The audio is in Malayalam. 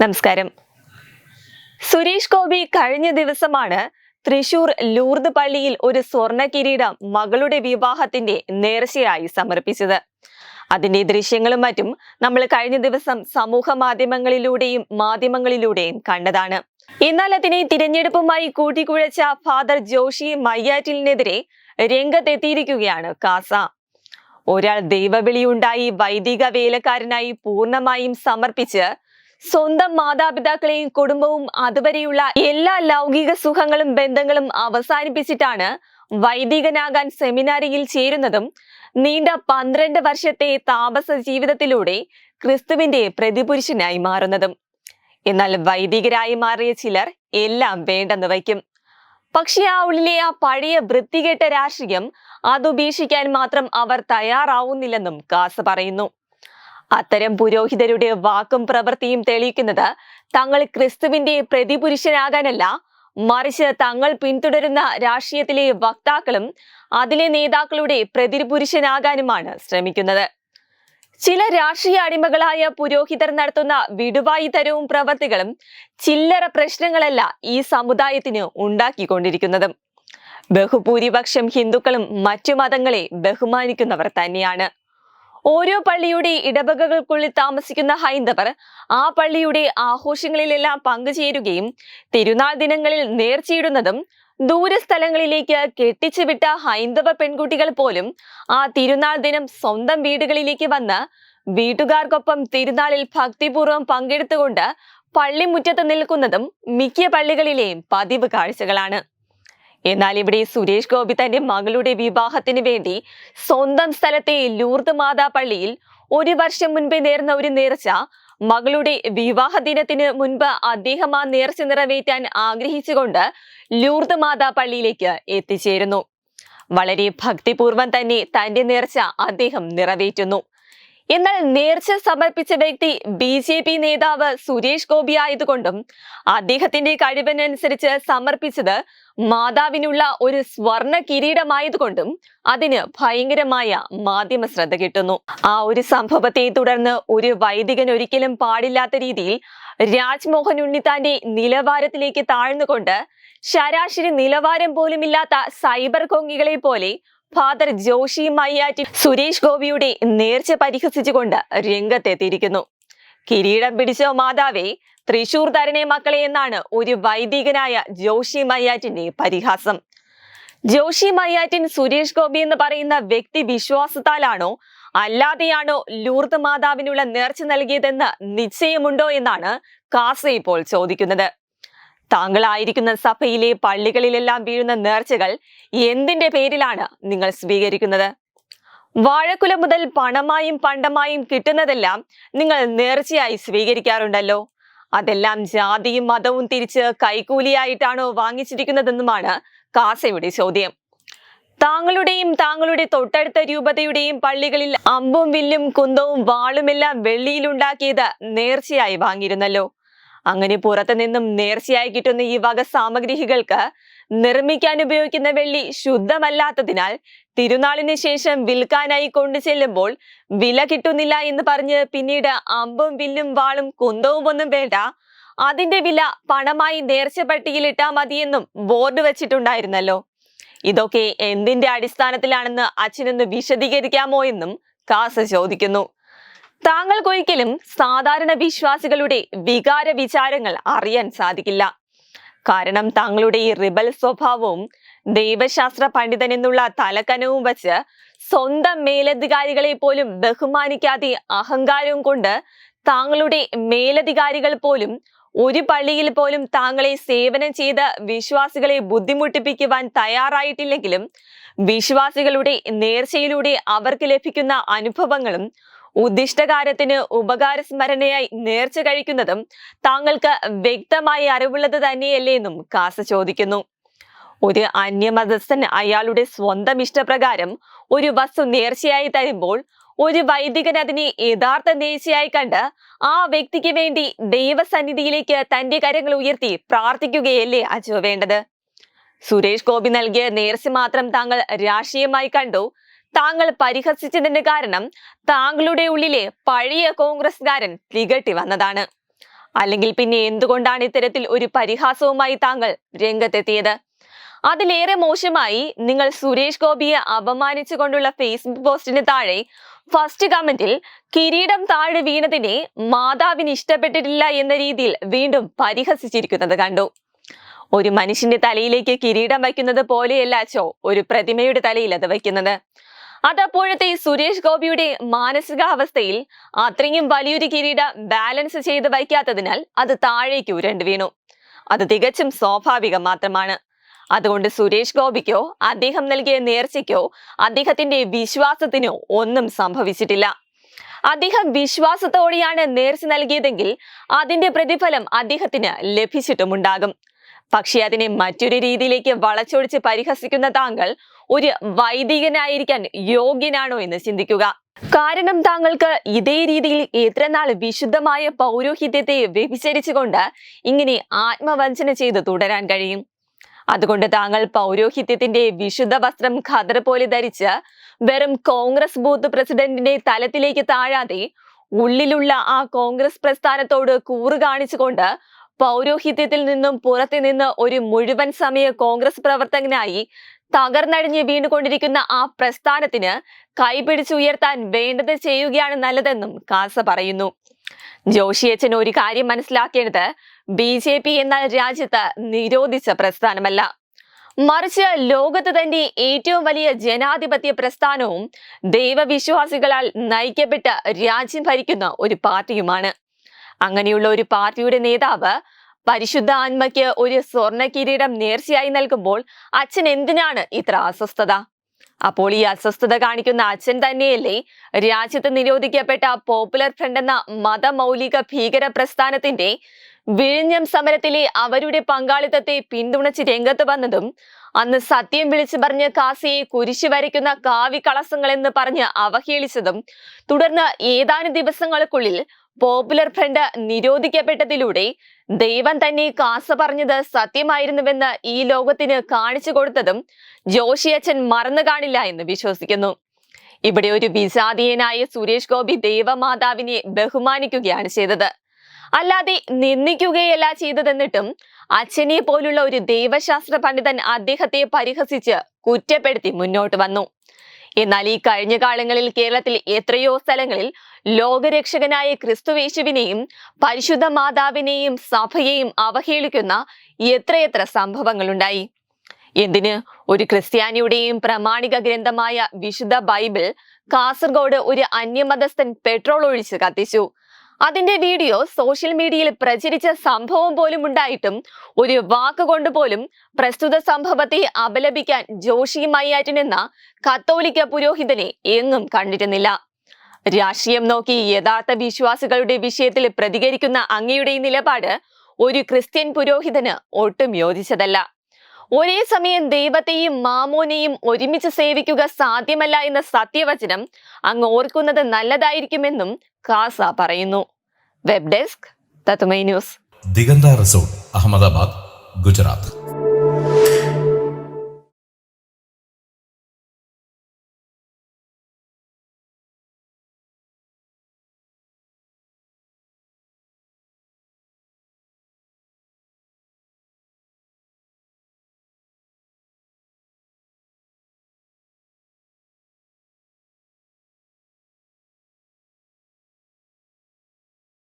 നമസ്കാരം. സുരേഷ് ഗോപി കഴിഞ്ഞ ദിവസമാണ് തൃശൂർ ലൂർദ് പള്ളിയിൽ ഒരു സ്വർണ കിരീടം മകളുടെ വിവാഹത്തിന്റെ നേർച്ചയായി സമർപ്പിച്ചത്. അതിന്റെ ദൃശ്യങ്ങളും മറ്റും നമ്മൾ കഴിഞ്ഞ ദിവസം സമൂഹ മാധ്യമങ്ങളിലൂടെയും മാധ്യമങ്ങളിലൂടെയും കണ്ടതാണ്. എന്നാൽ അതിനെ തിരഞ്ഞെടുപ്പുമായി കൂട്ടിക്കുഴച്ച ഫാദർ ജോഷി മയ്യാറ്റിലിനെതിരെ രംഗത്തെത്തിയിരിക്കുകയാണ് കാസ. ഒരാൾ ദൈവവിളിയുണ്ടായി വൈദിക വേലക്കാരനായി പൂർണമായും സമർപ്പിച്ച് സ്വന്തം മാതാപിതാക്കളെയും കുടുംബവും അതുവരെയുള്ള എല്ലാ ലൗകിക സുഖങ്ങളും ബന്ധങ്ങളും അവസാനിപ്പിച്ചിട്ടാണ് വൈദികനാകാൻ സെമിനാരിയിൽ ചേരുന്നതും നീണ്ട പന്ത്രണ്ട് വർഷത്തെ താപസ ജീവിതത്തിലൂടെ ക്രിസ്തുവിന്റെ പ്രതിപുരുഷനായി മാറുന്നതും. എന്നാൽ വൈദികരായി മാറിയ ചിലർ എല്ലാം വേണ്ടെന്ന് വയ്ക്കും. പക്ഷെ ആ ഉള്ളിലെ ആ പഴയ വൃത്തികെട്ട രാഷ്ട്രീയം അതുപേക്ഷിക്കാൻ മാത്രം അവർ തയ്യാറാവുന്നില്ലെന്നും കാസ് പറയുന്നു. അത്തരം പുരോഹിതരുടെ വാക്കും പ്രവൃത്തിയും തെളിയിക്കുന്നത് തങ്ങൾ ക്രിസ്തുവിന്റെ പ്രതിപുരുഷനാകാനല്ല മറിച്ച് തങ്ങൾ പിന്തുടരുന്ന രാഷ്ട്രീയത്തിലെ വക്താക്കളും അതിലെ നേതാക്കളുടെ പ്രതിപുരുഷനാകാനുമാണ് ശ്രമിക്കുന്നത്. ചില രാഷ്ട്രീയ അടിമകളായ പുരോഹിതർ നടത്തുന്ന വിടുവായി തരവും പ്രവർത്തികളും ചില്ലറ പ്രശ്നങ്ങളല്ല ഈ സമുദായത്തിന് ഉണ്ടാക്കിക്കൊണ്ടിരിക്കുന്നതും. ബഹുഭൂരിപക്ഷം ഹിന്ദുക്കളും മറ്റു മതങ്ങളെ ബഹുമാനിക്കുന്നവർ തന്നെയാണ്. ഓരോ പള്ളിയുടെ ഇടവകകൾക്കുള്ളിൽ താമസിക്കുന്ന ഹൈന്ദവർ ആ പള്ളിയുടെ ആഘോഷങ്ങളിലെല്ലാം പങ്കുചേരുകയും തിരുനാൾ ദിനങ്ങളിൽ നേർച്ചയിടുന്നതും ദൂരസ്ഥലങ്ങളിലേക്ക് കെട്ടിച്ചു വിട്ട ഹൈന്ദവ പെൺകുട്ടികൾ പോലും ആ തിരുനാൾ ദിനം സ്വന്തം വീടുകളിലേക്ക് വന്ന് വീട്ടുകാർക്കൊപ്പം തിരുനാളിൽ ഭക്തിപൂർവം പങ്കെടുത്തുകൊണ്ട് പള്ളിമുറ്റത്ത് നിൽക്കുന്നതും മിക്ക പള്ളികളിലെയും പതിവ് കാഴ്ചകളാണ്. എന്നാൽ ഇവിടെ സുരേഷ് ഗോപി തന്റെ മകളുടെ വിവാഹത്തിന് വേണ്ടി സ്വന്തം സ്ഥലത്തെ ലൂർദ് മാതാ പള്ളിയിൽ ഒരു വർഷം മുൻപ് നേർന്ന ഒരു നേർച്ച മകളുടെ വിവാഹ ദിനത്തിന് മുൻപ് അദ്ദേഹം ആ നേർച്ച നിറവേറ്റാൻ ആഗ്രഹിച്ചുകൊണ്ട് ലൂർദ് മാതാ പള്ളിയിലേക്ക് എത്തിച്ചേരുന്നു. വളരെ ഭക്തിപൂർവം തന്നെ തന്റെ നേർച്ച അദ്ദേഹം നിറവേറ്റുന്നു. എന്നാൽ നേർച്ച സമർപ്പിച്ച വ്യക്തി ബി ജെ പി നേതാവ് സുരേഷ് ഗോപി ആയതുകൊണ്ടും അദ്ദേഹത്തിന്റെ കഴിവിനനുസരിച്ച് സമർപ്പിച്ചത് മാതാവിനുള്ള ഒരു സ്വർണ കിരീടമായതുകൊണ്ടും അതിന് ഭയങ്കരമായ മാധ്യമ ശ്രദ്ധ കിട്ടുന്നു. ആ ഒരു സംഭവത്തെ തുടർന്ന് ഒരു വൈദികൻ ഒരിക്കലും പാടില്ലാത്ത രീതിയിൽ രാജ്മോഹൻ ഉണ്ണിത്താന്റെ നിലവാരത്തിലേക്ക് താഴ്ന്നുകൊണ്ട് ശരാശരി നിലവാരം പോലുമില്ലാത്ത സൈബർ കൊങ്ങികളെ പോലെ ഫാദർ ജോഷി മയ്യാറ്റി സുരേഷ് ഗോപിയുടെ നേർച്ച പരിഹസിച്ചുകൊണ്ട് രംഗത്തെത്തിയിരിക്കുന്നു. കിരീടം പിടിച്ച മാതാവേ തൃശൂർ തരണേ മക്കളെ എന്നാണ് ഒരു വൈദികനായ ജോഷി മയ്യാറ്റിന്റെ പരിഹാസം. ജോഷി മയ്യാറ്റിൻ സുരേഷ് ഗോപി എന്ന് പറയുന്ന വ്യക്തി വിശ്വാസത്താലാണോ അല്ലാതെയാണോ ലൂർദ് മാതാവിനുള്ള നേർച്ച നൽകിയതെന്ന് നിശ്ചയമുണ്ടോ എന്നാണ് കാസ ഇപ്പോൾ ചോദിക്കുന്നത്. താങ്കളായിരിക്കുന്ന സഭയിലെ പള്ളികളിലെല്ലാം വീഴുന്ന നേർച്ചകൾ എന്തിന്റെ പേരിലാണ് നിങ്ങൾ സ്വീകരിക്കുന്നത്? വാഴക്കുല മുതൽ പണമായും പണ്ടമായും കിട്ടുന്നതെല്ലാം നിങ്ങൾ നേർച്ചയായി സ്വീകരിക്കാറുണ്ടല്ലോ. അതെല്ലാം ജാതിയും മതവും തിരിച്ച് കൈക്കൂലിയായിട്ടാണോ വാങ്ങിച്ചിരിക്കുന്നതെന്നുമാണ് കാസയുടെ ചോദ്യം. താങ്കളുടെയും താങ്കളുടെ തൊട്ടടുത്ത രൂപതയുടെയും പള്ളികളിൽ അമ്പും വില്ലും കുന്തവും വാളുമെല്ലാം വെള്ളിയിലുണ്ടാക്കിയത് നേർച്ചയായി വാങ്ങിയിരുന്നല്ലോ. അങ്ങനെ പുറത്തു നിന്നും നേർച്ചയായി കിട്ടുന്ന ഈ വക സാമഗ്രികൾക്ക് നിർമ്മിക്കാൻ ഉപയോഗിക്കുന്ന വെള്ളി ശുദ്ധമല്ലാത്തതിനാൽ തിരുനാളിന് ശേഷം വിൽക്കാനായി കൊണ്ടു ചെല്ലുമ്പോൾ വില കിട്ടുന്നില്ല എന്ന് പറഞ്ഞ് പിന്നീട് അമ്പും വില്ലും വാളും കുന്തവും ഒന്നും വേണ്ട. അതിന്റെ വില പണമായി നേർച്ച പട്ടികയിലിട്ടാ മതിയെന്നും ബോർഡ് വെച്ചിട്ടുണ്ടായിരുന്നല്ലോ. ഇതൊക്കെ എന്തിന്റെ അടിസ്ഥാനത്തിലാണെന്ന് അച്ഛനൊന്ന് വിശദീകരിക്കാമോ എന്നും കാസ ചോദിക്കുന്നു. താങ്കൾക്കൊരിക്കലും സാധാരണ വിശ്വാസികളുടെ വികാര വിചാരങ്ങൾ അറിയാൻ സാധിക്കില്ല. കാരണം താങ്കളുടെ ഈ റിബൽ സ്വഭാവവും ദൈവശാസ്ത്ര പണ്ഡിതൻ എന്നുള്ള തലക്കനവും വച്ച് സ്വന്തം മേലധികാരികളെ പോലും ബഹുമാനിക്കാതെ അഹങ്കാരവും കൊണ്ട് താങ്കളുടെ മേലധികാരികൾ പോലും ഒരു പള്ളിയിൽ പോലും താങ്കളെ സേവനം ചെയ്ത് വിശ്വാസികളെ ബുദ്ധിമുട്ടിപ്പിക്കുവാൻ തയ്യാറായിട്ടില്ലെങ്കിലും വിശ്വാസികളുടെ നേർച്ചയിലൂടെ അവർക്ക് ലഭിക്കുന്ന അനുഭവങ്ങളും ഉദ്ദിഷ്ടകാര്യത്തിന് ഉപകാരസ്മരണയായി നേർച്ച കഴിക്കുന്നതും താങ്കൾക്ക് വ്യക്തമായി അറിവുള്ളത് തന്നെയല്ലേ എന്നും കാസ ചോദിക്കുന്നു. ഒരു അന്യമതസ്ഥൻ അയാളുടെ സ്വന്തം ഇഷ്ടപ്രകാരം ഒരു വസ്തു നേർച്ചയായി തരുമ്പോൾ ഒരു വൈദികൻ അതിനെ യഥാർത്ഥ നേർച്ചയായി കണ്ട് ആ വ്യക്തിക്ക് വേണ്ടി ദൈവസന്നിധിയിലേക്ക് തന്റെ കരങ്ങൾ ഉയർത്തി പ്രാർത്ഥിക്കുകയല്ലേ അജോ വേണ്ടത്? സുരേഷ് ഗോപി നൽകിയ നേർച്ച മാത്രം താങ്കൾ രാഷ്ട്രീയമായി കണ്ടു? താങ്കൾ പരിഹസിച്ചതിന് കാരണം താങ്കളുടെ ഉള്ളിലെ പഴയ കോൺഗ്രസ്കാരൻ തികട്ടി വന്നതാണ്. അല്ലെങ്കിൽ പിന്നെ എന്തുകൊണ്ടാണ് ഇത്തരത്തിൽ ഒരു പരിഹാസവുമായി താങ്കൾ രംഗത്തെത്തിയത്? അതിലേറെ മോശമായി നിങ്ങൾ സുരേഷ് ഗോപിയെ അപമാനിച്ചുകൊണ്ടുള്ള ഫേസ്ബുക്ക് പോസ്റ്റിന് താഴെ ഫസ്റ്റ് കമന്റിൽ കിരീടം താഴെ വീണതിനെ മാതാവിന് ഇഷ്ടപ്പെട്ടിട്ടില്ല എന്ന രീതിയിൽ വീണ്ടും പരിഹസിച്ചിരിക്കുന്നത് കണ്ടു. ഒരു മനുഷ്യന്റെ തലയിലേക്ക് കിരീടം വയ്ക്കുന്നത് പോലെയല്ല ഒരു പ്രതിമയുടെ തലയിൽ അത് വയ്ക്കുന്നത്. അതപ്പോഴത്തെ സുരേഷ് ഗോപിയുടെ മാനസികാവസ്ഥയിൽ അത്രയും വലിയൊരു കിരീട ബാലൻസ് ചെയ്ത് വയ്ക്കാത്തതിനാൽ അത് താഴേക്ക് ഉരണ്ടു വീണു. അത് തികച്ചും സ്വാഭാവികം മാത്രമാണ്. അതുകൊണ്ട് സുരേഷ് ഗോപിക്കോ അദ്ദേഹം നൽകിയ നേർച്ചയ്ക്കോ അദ്ദേഹത്തിന്റെ വിശ്വാസത്തിനോ ഒന്നും സംഭവിച്ചിട്ടില്ല. അദ്ദേഹം വിശ്വാസത്തോടെയാണ് നേർച്ച നൽകിയതെങ്കിൽ അതിന്റെ പ്രതിഫലം അദ്ദേഹത്തിന് ലഭിച്ചിട്ടുമുണ്ടാകും. പക്ഷേ അതിനെ മറ്റൊരു രീതിയിലേക്ക് വളച്ചൊടിച്ച് പരിഹസിക്കുന്ന താങ്കൾ ഒരു വൈദികനായിരിക്കാൻ യോഗ്യനാണോ എന്ന് ചിന്തിക്കുക. കാരണം താങ്കൾക്ക് ഇതേ രീതിയിൽ എത്രനാൾ വിശുദ്ധമായ പൗരോഹിത്യത്തെ വ്യഭിചരിച്ചുകൊണ്ട് ഇങ്ങനെ ആത്മവഞ്ചന ചെയ്ത് തുടരാൻ കഴിയും. അതുകൊണ്ട് താങ്കൾ പൗരോഹിത്യത്തിന്റെ വിശുദ്ധ വസ്ത്രം ഖദർ പോലെ ധരിച്ച് വെറും കോൺഗ്രസ് ബൂത്ത് പ്രസിഡന്റിന്റെ തലത്തിലേക്ക് താഴാതെ ഉള്ളിലുള്ള ആ കോൺഗ്രസ് പ്രസ്ഥാനത്തോട് കൂറ് കാണിച്ചുകൊണ്ട് പൗരോഹിത്യത്തിൽ നിന്നും പുറത്തു നിന്ന് ഒരു മുഴുവൻ സമയ കോൺഗ്രസ് പ്രവർത്തകനായി തകർന്നടിഞ്ഞ് വീണുകൊണ്ടിരിക്കുന്ന ആ പ്രസ്ഥാനത്തിന് കൈപിടിച്ചുയർത്താൻ വേണ്ടത് ചെയ്യുകയാണ് നല്ലതെന്നും കാസ പറയുന്നു. ജോഷിയച്ചൻ ഒരു കാര്യം മനസ്സിലാക്കേണ്ടത് ബി ജെ പി എന്നാൽ രാജ്യത്ത് നിരോധിച്ച പ്രസ്ഥാനമല്ല. മറിച്ച് ലോകത്ത് തന്നെ ഏറ്റവും വലിയ ജനാധിപത്യ പ്രസ്ഥാനവും ദൈവവിശ്വാസികളാൽ നയിക്കപ്പെട്ട രാജ്യം ഭരിക്കുന്ന ഒരു പാർട്ടിയുമാണ്. അങ്ങനെയുള്ള ഒരു പാർട്ടിയുടെ നേതാവ് പരിശുദ്ധ ആത്മയ്ക്ക് ഒരു സ്വർണ കിരീടം നേർച്ചയായി നൽകുമ്പോൾ അച്ഛൻ എന്തിനാണ് ഇത്ര അസ്വസ്ഥത? അപ്പോൾ ഈ അസ്വസ്ഥത കാണിക്കുന്ന അച്ഛൻ തന്നെയല്ലേ രാജ്യത്ത് നിരോധിക്കപ്പെട്ട പോപ്പുലർ ഫ്രണ്ട് എന്ന മതമൗലിക ഭീകര പ്രസ്ഥാനത്തിന്റെ വിഴിഞ്ഞം സമരത്തിലെ അവരുടെ പങ്കാളിത്തത്തെ പിന്തുണച്ച് രംഗത്ത് വന്നതും അന്ന് സത്യം വിളിച്ചു പറഞ്ഞ് കാസിയെ കുരിശു വരയ്ക്കുന്ന കാവ്യ കളസങ്ങൾ എന്ന് പറഞ്ഞ് അവഹേളിച്ചതും തുടർന്ന് ഏതാനും ദിവസങ്ങൾക്കുള്ളിൽ പോപ്പുലർ ഫ്രണ്ട് നിരോധിക്കപ്പെട്ടതിലൂടെ ദൈവം തന്നെ കാസ പറഞ്ഞത് സത്യമായിരുന്നുവെന്ന് ഈ ലോകത്തിന് കാണിച്ചു കൊടുത്തതും ജോഷിയച്ചൻ മറന്നു കാണില്ല എന്ന് വിശ്വസിക്കുന്നു. ഇവിടെ ഒരു വിജാതീയനായ സുരേഷ് ഗോപി ദേവമാതാവിനെ ബഹുമാനിക്കുകയാണ് ചെയ്തത്. അല്ലാതെ നിന്ദിക്കുകയല്ല ചെയ്തതെന്നിട്ടും അച്ഛനെ പോലുള്ള ഒരു ദൈവശാസ്ത്ര പണ്ഡിതൻ അദ്ദേഹത്തെ പരിഹസിച്ച് കുറ്റപ്പെടുത്തി മുന്നോട്ട് വന്നു. എന്നാൽ ഈ കഴിഞ്ഞ കാലങ്ങളിൽ കേരളത്തിൽ എത്രയോ സ്ഥലങ്ങളിൽ ലോകരക്ഷകനായ ക്രിസ്തുവേശുവിനെയും പരിശുദ്ധ മാതാവിനെയും സഭയെയും അവഹേളിക്കുന്ന എത്രയെത്ര സംഭവങ്ങളുണ്ടായി? എന്തിന്? ഒരു ക്രിസ്ത്യാനിയുടെയും പ്രമാണിക ഗ്രന്ഥമായ വിശുദ്ധ ബൈബിൾ കാസർഗോഡ് ഒരു അന്യമതസ്ഥൻ പെട്രോൾ ഒഴിച്ച് കത്തിച്ചു. അതിന്റെ വീഡിയോ സോഷ്യൽ മീഡിയയിൽ പ്രചരിച്ച സംഭവം പോലും ഉണ്ടായിട്ടും ഒരു വാക്കുകൊണ്ട് പോലും പ്രസ്തുത സംഭവത്തെ അപലപിക്കാൻ ജോഷി മയ്യാറ്റൻ എന്ന കത്തോലിക്ക പുരോഹിതനെ എങ്ങും കണ്ടിരുന്നില്ല. രാഷ്ട്രീയം നോക്കി യഥാർത്ഥ വിശ്വാസികളുടെ വിഷയത്തിൽ പ്രതികരിക്കുന്ന അങ്ങയുടെ നിലപാട് ഒരു ക്രിസ്ത്യൻ പുരോഹിതന് ഒട്ടും യോജിച്ചതല്ല. ഒരേ സമയം ദൈവത്തെയും മാമോനെയും ഒരുമിച്ച് സേവിക്കുക സാധ്യമല്ല എന്ന സത്യവചനം അങ്ങ് ഓർക്കുന്നത് നല്ലതായിരിക്കുമെന്നും കാസ പറയുന്നു. വെബ് ഡെസ്ക് തത്മൈ ന്യൂസ്. ദിഗന്ത റിസോർട്ട് അഹമ്മദാബാദ് ഗുജറാത്ത്.